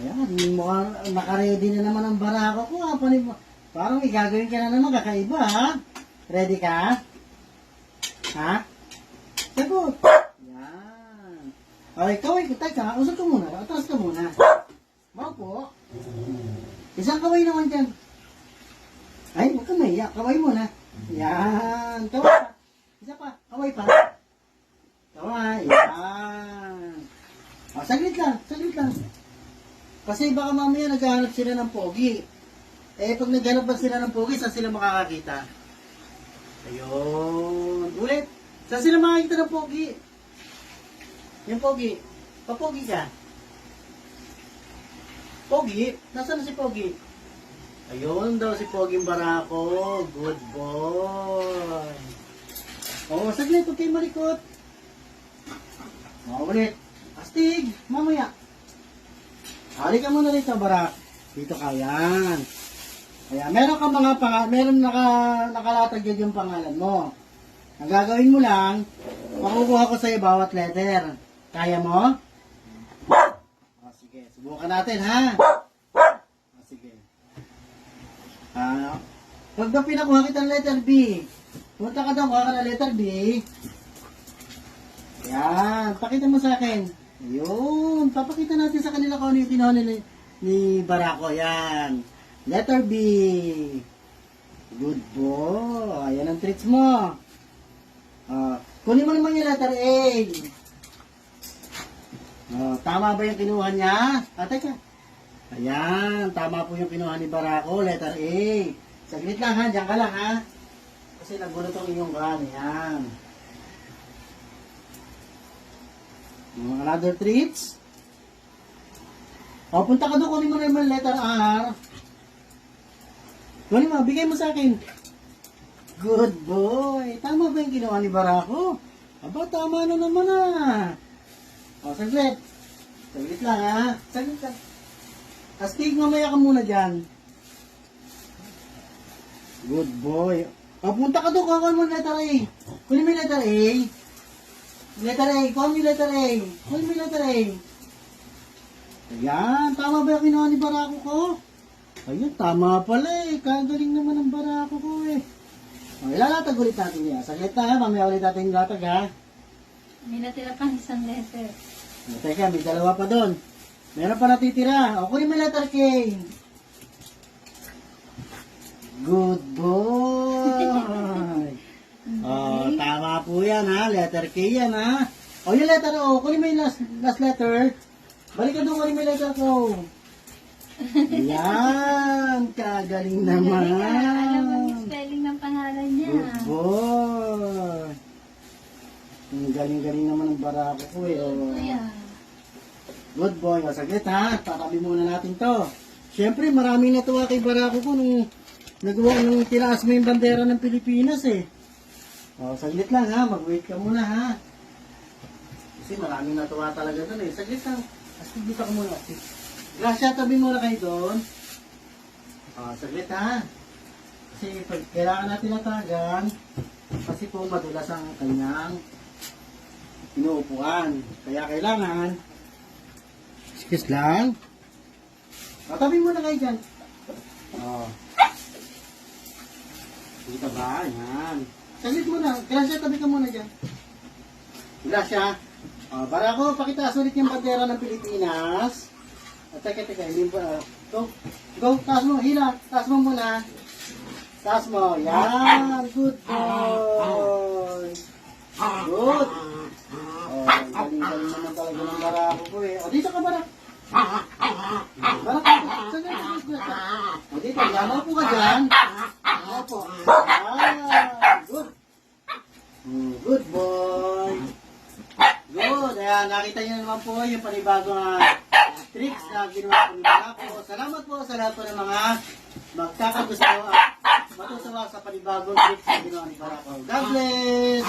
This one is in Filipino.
Ayan, mukhang nakaready na naman ang barako ko. Ha? Panib Parang may gagawin ka na naman kakaiba ha. Ready ka? Ha? Sagot. Yan. Okay, kaway ko. Teka, usap ka muna. Atras ka muna. Maupo. Isang kaway naman dyan. Ay, huwag ka mahiya. Kaway muna. Yan. Kaway pa. Isa pa. Kaway pa. Kaway. Yan. O, saglit lang. Saglit. Kasi baka mamaya naghahanap sila ng pogi. Eh, pag naghanap ba sila ng pogi, saan sila makakakita? Ayun. Ulit. Saan sila makakita ng pogi? Yung pogi. Papogi ka. Pogi? Nasaan na si Pogi? Ayun daw si Poging Barako. Good boy. Oo, saglit. Huwag kayo malikot. Oo, ulit. Astig. Mamaya. Halika muna rito, Barak. Dito ka, yan. Kaya meron ka mga pang meron naka, nakalatag dyan yung pangalan mo. Ang gagawin mo lang, makukuha ko sa iyo bawat letter. Kaya mo? O, sige, subukan natin ha. O, sige. Ah, pag ba pinakuha kita ng letter B, punta ka daw, kuha ka ng letter B. Yan, pakita mo sa akin. Ayun, papakita natin sa kanila kung ano yung kinuha ni, ni Barako. Yan. Letter B. Good boy. Ayan ang tricks mo. Ah, kunin mo naman yung letter A. Oh, tama ba yung kinuha niya? Ah, teka. Ayan, tama po yung kinuha ni Barako, letter A. Saglit lang ha, diyan ka lang ha. Kasi nagulo tong iyong kan. Ayan. Mga Another treats. O, punta ka doon, kunin mo na yung letter R. Kunin mo, bigay mo sa akin. Good boy. Tama ba yung ginawa ni Barako? Aba, tama na naman ah. O, saglit. Saglit lang ha. Saglit lang. Astig, mamaya ka muna dyan. Good boy. O, punta ka doon, kuha mo letter A. Kunin mo letter A. Letter A. Mo yung letter A. Mo yung letter A. Ayan, tama ba yung kinuha ni Barako ko? Ayun, tama pala eh. Kagaling naman ang Barako ko eh. O, ilalatag ulit natin yan. Saglit na ha, mamaya ulit natin ilatag ha. May natira pang isang letter. O, teka, may dalawa pa doon. Meron pa natitira. O, kunin mo letter K. Good boy. Oh, tama po yan ha. Letter K yan ha. O, yung letter O. Kunin mo yung last, last letter. Balik ka doon, kunin mo yung letter ko. Yan. Kagaling naman. Alam mo yung spelling ng pangalan niya. Good boy. Ang galing-galing naman ng barako ko eh. Oh. Good boy. O, saglit ha. Tatabi muna natin to. Siyempre, maraming natuwa kay barako ko nung nagawa nung tinaas mo yung bandera ng Pilipinas eh. O, saglit lang ha. Mag-wait ka muna ha. Kasi maraming natuwa talaga doon eh. Saglit lang. Astig dito ka muna. Astig. Gracia, tabi muna kayo doon. O, saglit ha. Kasi pag kailangan natin natagan, kasi po madulas ang kanyang inuupuan. Kaya kailangan, excuse lang, tatabi mo na kayo dyan. Oh. Dito ba? Yan. Saglit mo na. Gracia, tabi ka muna dyan. Gracia. Oh, para ako, pakitaas ulit yung bandera ng Pilipinas. At teka, teka, hindi ba? Go, go, taas mo, hila. Taas mo muna. Taas mo. Yan. Good boy. Good. Oh, galing-galing naman talaga ng barako ko eh. O, dito ka barak. Barak, saglit, saglit, saglit. O, dito, yan po ka dyan. Opo. Ah, good. Hmm, good boy. Nakita niyo naman po yung panibagong ah, tricks na ginawa ko ni Barako. Salamat po sa lahat po ng mga magkakagusto at matutuwa sa panibagong tricks na ginawa ni Barako. God bless!